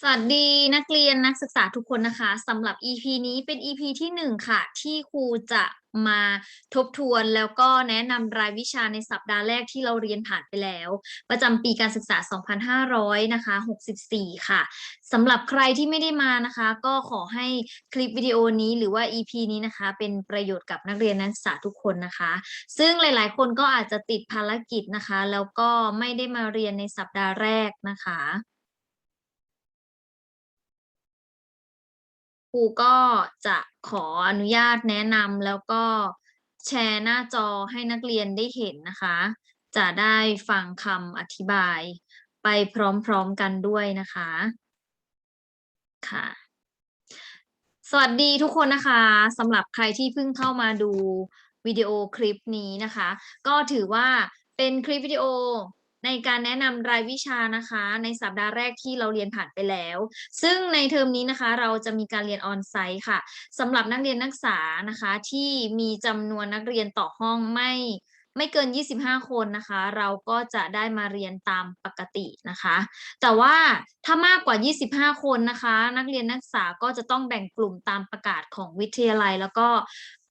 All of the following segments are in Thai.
สวัสดีนักเรียนนักศึกษาทุกคนนะคะสำหรับ EP นี้เป็น EP ที่หนึ่งค่ะ ที่ครูจะมาทบทวนแล้วก็แนะนำรายวิชาในสัปดาห์แรกที่เราเรียนผ่านไปแล้ว ประจำปีการศึกษา 2500นะคะ64 ค่ะสำหรับใครที่ไม่ได้มานะคะ ก็ขอให้คลิปวิดีโอนี้หรือว่า EP นี้นะคะ เป็นประโยชน์กับนักเรียนนักศึกษาทุกคนนะคะ ซึ่งหลายๆ คนก็อาจจะติดภารกิจนะคะ แล้วก็ไม่ได้มาเรียนในสัปดาห์แรกนะคะ รูก็จะขออนุญาตแนะนำแล้วก็แชร์หน้าจอให้นักเรียนได้เห็นนะคะ จะได้ฟังคำอธิบายไปพร้อมๆกันด้วยนะคะค่ะ สวัสดีทุกคนนะคะสำหรับใครที่เพิ่งเข้ามาดูวิดีโอคลิปนี้นะคะ ก็ถือว่าเป็นคลิปวิดีโอ ในการแนะนำรายวิชานะคะ ในสัปดาห์แรกที่เราเรียนผ่านไปแล้ว ซึ่งในเทอมนี้นะคะ เราจะมีการเรียนออนไซต์ค่ะสำหรับนักเรียนนักศึกษานะคะ ที่มีจำนวนนักเรียนต่อห้องไม่ไม่เกิน 25 คนนะคะ เราก็จะได้มาเรียนตามปกตินะคะ แต่ว่าถ้ามากกว่า 25 คนนะคะ นักเรียนนักศึกษาก็จะต้องแบ่งกลุ่มตามประกาศของวิทยาลัย แล้วก็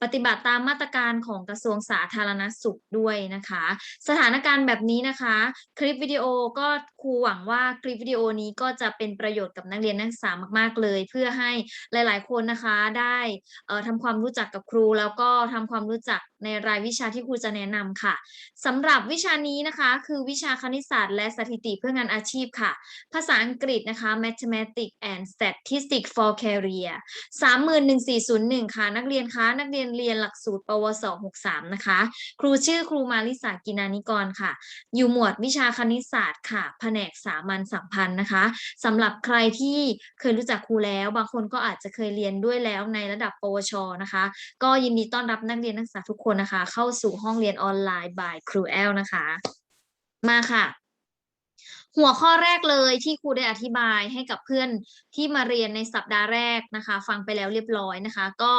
ปฏิบัติตามมาตรการของกระทรวงสาธารณสุขด้วยนะคะ สถานการณ์แบบนี้นะคะ คลิปวิดีโอก็ครูหวังว่าคลิปวิดีโอนี้ก็จะเป็นประโยชน์กับนักเรียนนักศึกษามาก ๆ เลย เพื่อให้หลาย ๆ คนนะคะได้ทำความรู้จักกับครูแล้วก็ทำความรู้จัก ในรายวิชาที่ครูจะแนะนำค่ะสำหรับวิชานี้นะคะ คือวิชาคณิตศาสตร์ และสถิติเพื่องานอาชีพค่ะ ภาษาอังกฤษนะคะ Mathematics and Statistics for Career 311401 ค่ะ นักเรียนคะนักเรียนเรียนหลักสูตร ปวส 63 นะคะ ครูชื่อครูมาริสากินานิกรค่ะ อยู่หมวดวิชาคณิตศาสตร์ค่ะ แผนกสามัญสัมพันธ์นะคะสำหรับใครที่เคยรู้จักครูแล้ว บางคนก็อาจจะเคยเรียนด้วยแล้วในระดับปวชนะคะ ก็ยินดีต้อนรับนักเรียนนักศึกษาทุกคนนะคะ เข้าสู่ห้องเรียนออนไลน์ by ครูแอลนะคะ มาค่ะ หัวข้อแรกเลยที่ครูได้อธิบายให้กับเพื่อนที่มาเรียนในสัปดาห์แรกนะคะ ฟังไปแล้วเรียบร้อยนะคะ ก็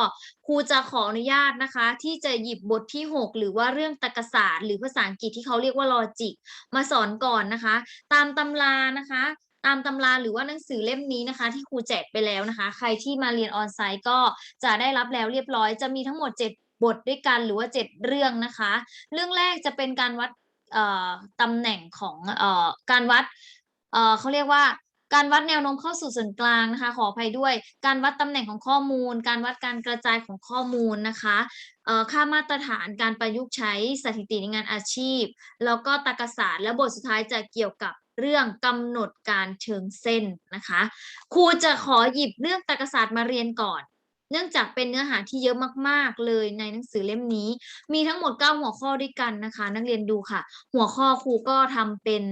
ครูจะขออนุญาตนะคะ ที่จะหยิบบทที่ 6 หรือว่าเรื่องตรรกศาสตร์ หรือภาษาอังกฤษที่เขาเรียกว่าลอจิก มาสอนก่อนนะคะ ตามตำรานะคะตามตำราหรือว่าหนังสือเล่มนี้นะคะ ที่ครูแจกไปแล้วนะคะ ใครที่มาเรียนออนไซต์ก็จะได้รับแล้วเรียบร้อยจะมีทั้งหมด 7 บทด้วยกันหรือว่า 7 เรื่องนะคะ เรื่องแรกจะเป็นการวัดตำแหน่งของอการวัดเเขาเรียกว่าการวัดแนวโน้มเข้าสู่ส่วนกลางนะคะ ขออภัยด้วย การวัดตำแหน่งของข้อมูล การวัดการกระจายของข้อมูลนะคะค่ามาตรฐานการประยุกต์ใช้สถิติในงานอาชีพ แล้วก็ตรรกศาสตร์และบทสุดท้ายจะเกี่ยวกับเรื่องกำหนดการเชิงเส้นนะคะ ครูจะขอหยิบเรื่องตรรกศาสตร์มาเรียนก่อน เนื่องจากเป็นเนื้อหาที่เยอะมาก ๆ เลยในหนังสือเล่มนี้ มีทั้งหมด 9 หัวข้อด้วยกันนะคะ นักเรียนดูค่ะ หัวข้อครูก็ทำเป็น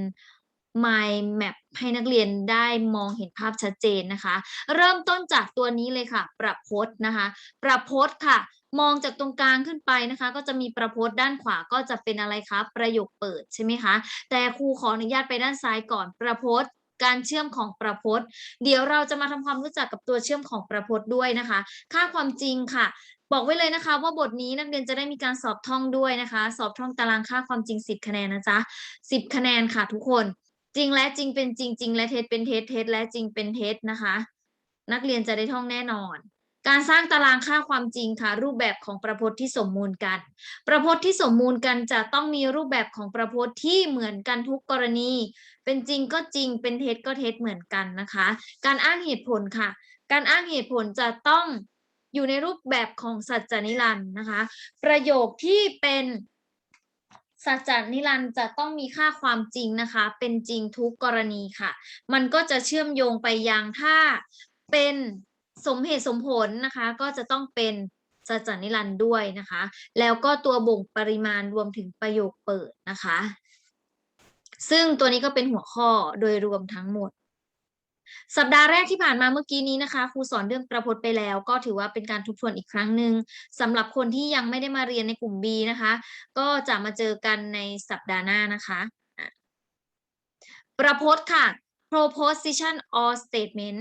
mind map ให้นักเรียนได้มองเห็นภาพชัดเจนนะคะ เริ่มต้นจากตัวนี้เลยค่ะ ประพจน์นะคะ ประพจน์ค่ะ มองจากตรงกลางขึ้นไปนะคะ ก็จะมีประพจน์ด้านขวาก็จะเป็นอะไรคะประโยคเปิดใช่ไหมคะ แต่ครูขออนุญาตไปด้านซ้ายก่อนประพจน์ การเชื่อมของประพจน์ เดี๋ยวเราจะมาทำความรู้จักกับตัวเชื่อมของประพจน์ด้วยนะคะ ค่าความจริงค่ะ บอกไว้เลยนะคะ ว่าบทนี้นักเรียนจะได้มีการสอบท่องด้วยนะคะ สอบท่องตารางค่าความจริง 10 คะแนนนะจ๊ะ10 คะแนนค่ะทุกคน จริงและจริงเป็นจริงจริงและเท็จเป็นเท็จเท็จและจริงเป็นเท็จนะคะ นักเรียนจะได้ท่องแน่นอน การสร้างตารางค่าความจริงค่ะ รูปแบบของประพจน์ที่สมมูลกัน ประพจน์ที่สมมูลกันจะต้องมีรูปแบบของประพจน์ที่เหมือนกันทุกกรณี เป็นจริงก็จริงเป็นเท็จก็เท็จเหมือนกันนะคะ การอ้างเหตุผลค่ะ การอ้างเหตุผลจะต้องอยู่ในรูปแบบของสัจจนิรันดร์นะคะ ประโยคที่เป็นสัจจนิรันดร์จะต้องมีค่าความจริงนะคะ เป็นจริงทุกกรณีค่ะ มันก็จะเชื่อมโยงไปยังถ้าเป็น สมเหตุสมผลนะคะก็จะต้องเป็นสัจจนิรันดร์ด้วยนะคะ แล้วก็ตัวบ่งปริมาณรวมถึงประโยคเปิดนะคะ ซึ่งตัวนี้ก็เป็นหัวข้อโดยรวมทั้งหมด สัปดาห์แรกที่ผ่านมาเมื่อกี้นี้นะคะครูสอนเรื่องประพจน์ไปแล้ว ก็ถือว่าเป็นการทบทวนอีกครั้งหนึ่งสำหรับคนที่ยังไม่ได้มาเรียนในกลุ่ม B นะคะ ก็จะมาเจอกันในสัปดาห์หน้านะคะ ประพจน์ค่ะ proposition or statement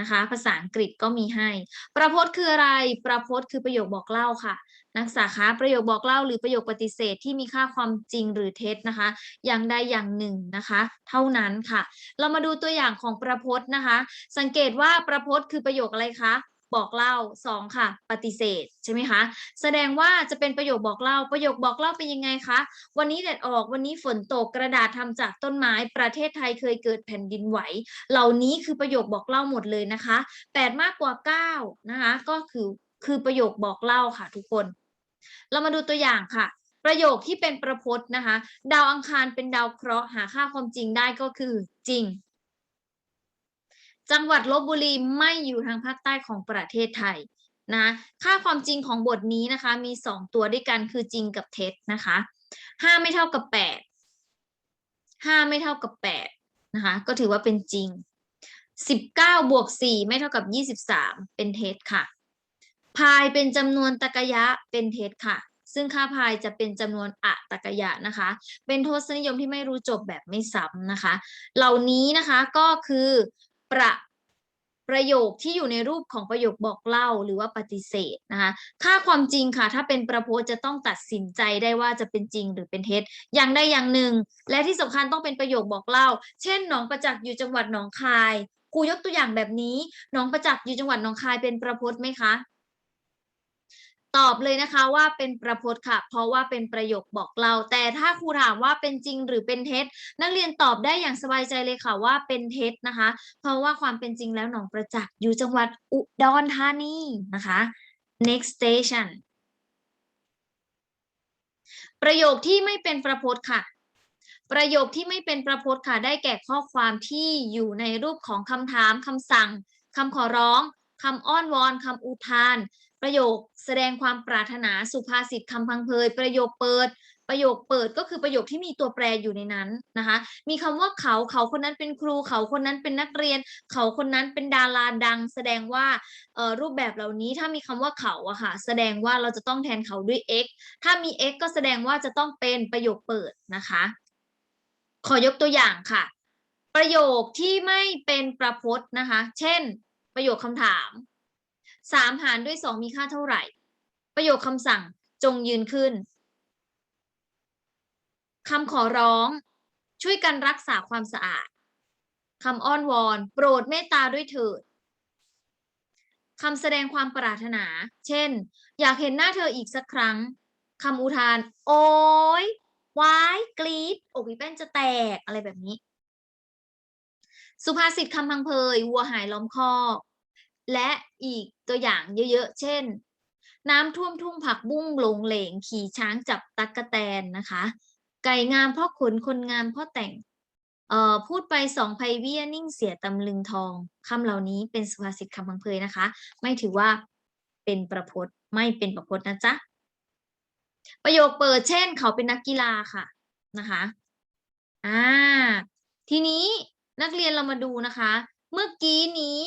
นะคะ ภาษาอังกฤษก็มีให้ ประพจน์คืออะไร ประพจน์คือประโยคบอกเล่าค่ะ นักศึกษาคะประโยคบอกเล่าหรือประโยคปฏิเสธที่มีค่าความจริงหรือเท็จนะคะ อย่างใดอย่างหนึ่งนะคะ เท่านั้นค่ะ เรามาดูตัวอย่างของประพจน์นะคะ สังเกตว่าประพจน์คือประโยคอะไรคะ บอกเล่าสองค่ะ ปฏิเสธใช่ไหมคะแสดงว่าจะเป็นประโยคบอกเล่า ประโยคบอกเล่าเป็นยังไงคะวันนี้แดดออกวันนี้ฝนตกกระดาษทำจากต้นไม้ประเทศไทยเคยเกิดแผ่นดินไหว เหล่านี้คือประโยคบอกเล่าหมดเลยนะคะแปดมากกว่าเก้านะคะก็คือคือประโยคบอกเล่าค่ะทุกคน เรามาดูตัวอย่างค่ะประโยคที่เป็นประพจน์นะคะ ดาวอังคารเป็นดาวเคราะห์หาค่าความจริงได้ก็คือจริง จังหวัดลบบุรีไม่อยู่ทางภาคใต้ของประเทศไทยนะค่าความจริงของบทนี้นะคะ มีสองตัวด้วยกันคือจริงกับเท็จนะคะห้าไม่เท่ากับแปดห้าไม่เท่ากับแปดนะคะก็ถือว่าเป็นจริงสิบเก้าบวกสี่ไม่เท่ากับยี่สิบสามเป็นเท็จค่ะ พายเป็นจำนวนตรรกยะเป็นเท็จค่ะ ซึ่งค่าพายจะเป็นจำนวนอะตรรกยะนะคะ เป็นทศนิยมที่ไม่รู้จบแบบไม่ซ้ำนะคะ เหล่านี้นะคะก็คือ ประประโยคที่อยู่ในรูปของประโยคบอกเล่าหรือว่าปฏิเสธนะคะ ค่าความจริงค่ะ ถ้าเป็นประโพสจะต้องตัดสินใจได้ว่าจะเป็นจริงหรือเป็นเท็จ อย่างใดอย่างหนึ่ง และที่สำคัญต้องเป็นประโยคบอกเล่า เช่นหนองประจักษ์อยู่จังหวัดหนองคาย ครูยกตัวอย่างแบบนี้หนองประจักษ์อยู่จังหวัดหนองคายเป็นประโพสไหมคะ ตอบเลยนะคะว่าเป็นประพจน์ค่ะ เพราะว่าเป็นประโยคบอกเล่าแต่ถ้าครูถามว่าเป็นจริงหรือเป็นเท็จ นักเรียนตอบได้อย่างสบายใจเลยค่ะว่าเป็นเท็จนะคะ เพราะว่าความเป็นจริงแล้วหนองประจักษ์อยู่จังหวัดอุดรธานีนะคะ next station ประโยคที่ไม่เป็นประพจน์ค่ะประโยคที่ไม่เป็นประพจน์ค่ะได้แก่ข้อความที่อยู่ในรูปของคำถามคำสั่งคำขอร้องคำอ้อนวอนคำอุทาน ประโยคแสดงความปรารถนาสุภาษิตคำพังเพยประโยคเปิด ประโยคเปิดก็คือประโยคที่มีตัวแปรอยู่ในนั้นนะคะ มีคำว่าเขาเขาคนนั้นเป็นครู เขาคนนั้นเป็นนักเรียน เขาคนนั้นเป็นดาราดัง แสดงว่ารูปแบบเหล่านี้ถ้ามีคำว่าเขาอะค่ะ แสดงว่าเราจะต้องแทนเขาด้วย x ถ้ามี x ก็แสดงว่าจะต้องเป็นประโยคเปิดนะคะ ขอยกตัวอย่างค่ะ ประโยคที่ไม่เป็นประพจน์นะคะ เช่น ประโยคคำถาม สามหารด้วยสองมีค่าเท่าไหร่ ประโยคคำสั่งจงยืนขึ้นคำขอร้องช่วยกันรักษาความสะอาดคำอ้อนวอน โปรดเมตตาด้วยเถิดคำแสดงความปรารถนา เช่น อยากเห็นหน้าเธออีกสักครั้งคำอุทาน โอ้ยวายกรีดอกพี่แป้นจะแตกอะไรแบบนี้ สุภาษิตคำพังเพยวัวหายล้อมคอก และอีกตัวอย่างเยอะๆ เช่น น้ำท่วมทุ่งผักบุ้งลงเหลงขี่ช้างจับตั๊กแตนนะคะ ไก่งามเพ่อขนคนงามเพ่อแต่งเอ่อพูดไปสองไพเวียนิ่งเสียตำลึงทองคำเหล่านี้เป็นสุภาษิตคำพังเพยนะคะ ไม่ถือว่าเป็นประพจน์ไม่เป็นประพจน์นะจ๊ะ ประโยคเปิดเช่น เขาเป็นนักกีฬาค่ะนะคะอ่าทีนี้นักเรียนเรามาดูนะคะ เมื่อกี้นี้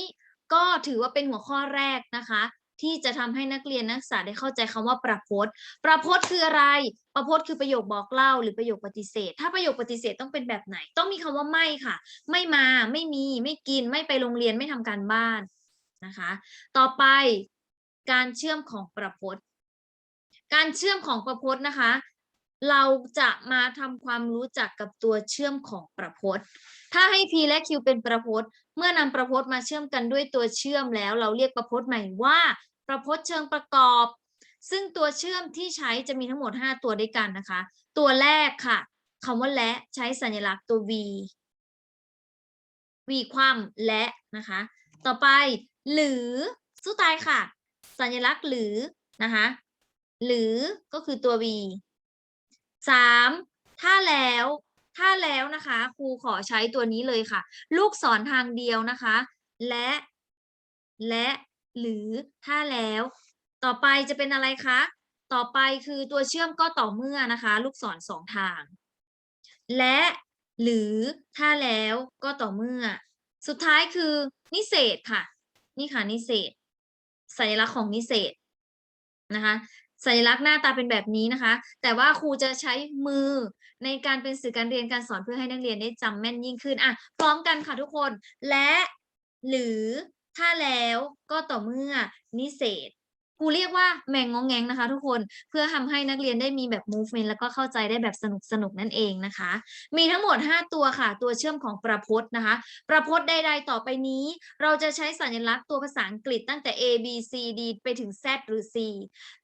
ก็ถือว่าเป็นหัวข้อแรกนะคะ ที่จะทำให้นักเรียนนักศึกษาได้เข้าใจคำว่าประพจน์ ประพจน์คืออะไร ประพจน์คือประโยคบอกเล่า หรือประโยคปฏิเสธ ถ้าประโยคปฏิเสธต้องเป็นแบบไหน ต้องมีคำว่าไม่ค่ะ ไม่มา ไม่มี ไม่กิน ไม่ไปโรงเรียน ไม่ทำการบ้านนะคะ ต่อไปการเชื่อมของประพจน์ การเชื่อมของประพจน์นะคะ เราจะมาทำความรู้จักกับตัวเชื่อมของประพจน์ ถ้าให้ P และ Q เป็นประพจน์ เมื่อนำประพจน์มาเชื่อมกันด้วยตัวเชื่อมแล้ว เราเรียกประพจน์ใหม่ว่า ประพจน์เชิงประกอบ ซึ่งตัวเชื่อมที่ใช้จะมีทั้งหมด 5 ตัวด้วยกันนะคะ ตัวแรกค่ะคำว่าและใช้สัญลักษณ์ตัว v v คว่ำและนะคะ ต่อไป หรือสู้ตายค่ะ สัญลักษณ์หรือนะคะ หรือก็คือตัว v สามถ้าแล้วถ้าแล้วนะคะครูขอใช้ตัวนี้เลยค่ะ ลูกศรทางเดียวนะคะ และ และหรือถ้าแล้ว ต่อไปจะเป็นอะไรคะ ต่อไปคือตัวเชื่อมก็ต่อเมื่อนะคะ ลูกศรสองทาง และหรือถ้าแล้วก็ต่อเมื่อ สุดท้ายคือนิเศษค่ะ นี่ค่ะนิเศษสัญลักษณ์ของนิเศษนะคะ สัญลักษณ์หน้าตาเป็นแบบนี้นะคะ แต่ว่าครูจะใช้มือในการเป็นสื่อการเรียนการสอนเพื่อให้นักเรียนได้จำแม่นยิ่งขึ้นอะพร้อมกันค่ะทุกคนและหรือถ้าแล้วก็ต่อเมื่อนิเศษ ครูเรียกว่าแมงงงแงงนะคะ ทุกคนเพื่อทำให้นักเรียนได้มีแบบ movement แล้วก็เข้าใจได้แบบสนุกสนุกนั่นเองนะคะ มีทั้งหมด 5 ตัวค่ะ ตัวเชื่อมของประพจน์นะคะ ประพจน์ใดๆต่อไปนี้ เราจะใช้สัญลักษณ์ตัวภาษาอังกฤษตั้งแต่ A B C D ไปถึง Z หรือ C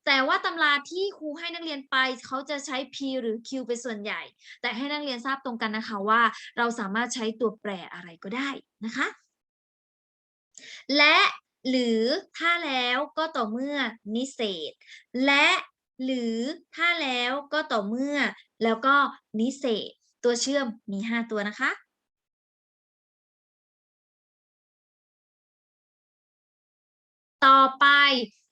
แต่ว่าตำราที่ครูให้นักเรียนไปเขาจะใช้ P หรือ Q เป็นส่วนใหญ่ แต่ให้นักเรียนทราบตรงกันนะคะว่า เราสามารถใช้ตัวแปรอะไรก็ได้นะคะ และ หรือถ้าแล้วก็ต่อเมื่อนิเศษ และหรือถ้าแล้วก็ต่อเมื่อ แล้วก็นิเศษ ตัวเชื่อมมี 5 ตัวนะคะต่อไป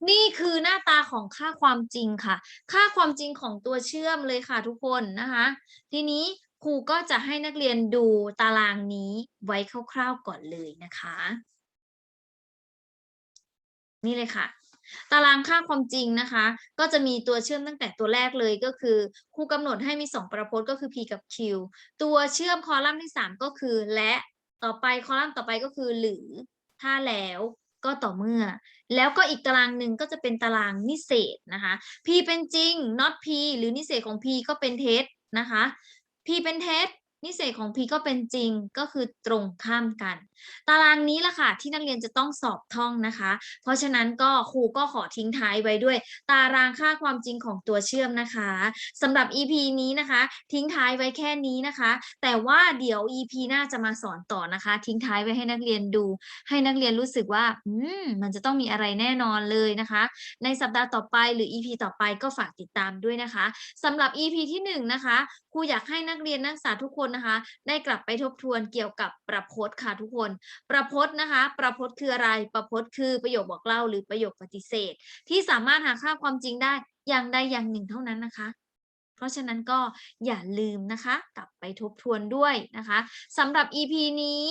นี่คือหน้าตาของค่าความจริงค่ะ ค่าความจริงของตัวเชื่อมเลยค่ะทุกคนนะคะ ทีนี้ครูก็จะให้นักเรียนดูตารางนี้ไว้คร่าวๆก่อนเลยนะคะ นี่เลยค่ะ ตารางค่าความจริงนะคะ ก็จะมีตัวเชื่อมตั้งแต่ตัวแรกเลยก็คือครูกำหนดให้มี 2 ประพจน์ก็คือ p กับ q ตัวเชื่อมคอลัมน์ที่ 3 ก็คือและต่อไปคอลัมน์ต่อไปก็คือหรือถ้าแล้วก็ต่อเมื่อ แล้วก็อีกตารางหนึ่งก็จะเป็นตารางนิเศษนะคะ p เป็นจริง not p หรือนิเศษของ p ก็เป็นเท็จนะคะ p เป็นเท็จ นิเศษของ p ก็เป็นจริงก็คือตรงข้ามกัน ตารางนี้ล่ะค่ะที่นักเรียนจะต้องสอบท่องนะคะ เพราะฉะนั้นก็ครูก็ขอทิ้งท้ายไว้ด้วย ตารางค่าความจริงของตัวเชื่อมนะคะสำหรับ EP นี้นะคะ ทิ้งท้ายไว้แค่นี้นะคะ แต่ว่าเดี๋ยว EP หน้าจะมาสอนต่อนะคะ ทิ้งท้ายไว้ให้นักเรียนดู ให้นักเรียนรู้สึกว่าอืมมันจะต้องมีอะไรแน่นอนเลยนะคะ ในสัปดาห์ต่อไปหรือ EP ต่อไปก็ฝากติดตามด้วยนะคะสำหรับ EP ที่หนึ่งนะคะครูอยากให้นักเรียนนักศึกษาทุกคนนะคะ ได้กลับไปทบทวนเกี่ยวกับประพจน์ค่ะทุกคน ประพจน์นะคะ ประพจน์คืออะไร ประพจน์คือประโยคบอกเล่าหรือประโยคปฏิเสธ ที่สามารถหาค่าความจริงได้อย่างใดอย่างหนึ่งเท่านั้นนะคะ เพราะฉะนั้นก็อย่าลืมนะคะ กลับไปทบทวนด้วยนะคะสำหรับ EP นี้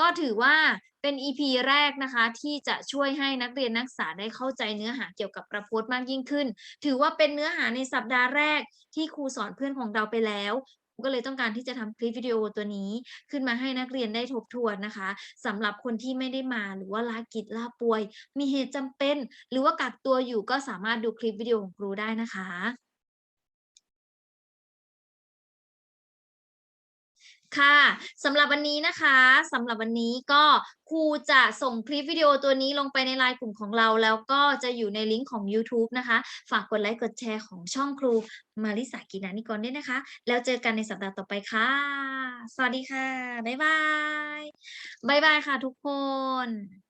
ก็ถือว่าเป็น EP แรกนะคะ ที่จะช่วยให้นักเรียนนักศึกษาได้เข้าใจเนื้อหาเกี่ยวกับประพจน์มากยิ่งขึ้น ถือว่าเป็นเนื้อหาในสัปดาห์แรกที่ครูสอนเพื่อนของเราไปแล้ว ก็เลยต้องการที่จะทำคลิปวิดีโอตัวนี้ขึ้นมาให้นักเรียนได้ทบทวนนะคะสำหรับคนที่ไม่ได้มาหรือว่าลากิจลาป่วย มีเหตุจำเป็น หรือว่ากักตัวอยู่ก็สามารถดูคลิปวิดีโอของครูได้นะคะ ค่ะสำหรับวันนี้นะคะสำหรับวันนี้ก็ครูจะส่งคลิปวิดีโอตัวนี้ลงไปในไลน์กลุ่มของเรา แล้วก็จะอยู่ในลิงก์ของ YouTube นะคะ ฝากกดไลค์กดแชร์ของช่องครูมาริสากินานิกรด้วยนะคะ แล้วเจอกันในสัปดาห์ต่อไปค่ะ สวัสดีค่ะ บ๊ายบาย บ๊ายบายค่ะทุกคน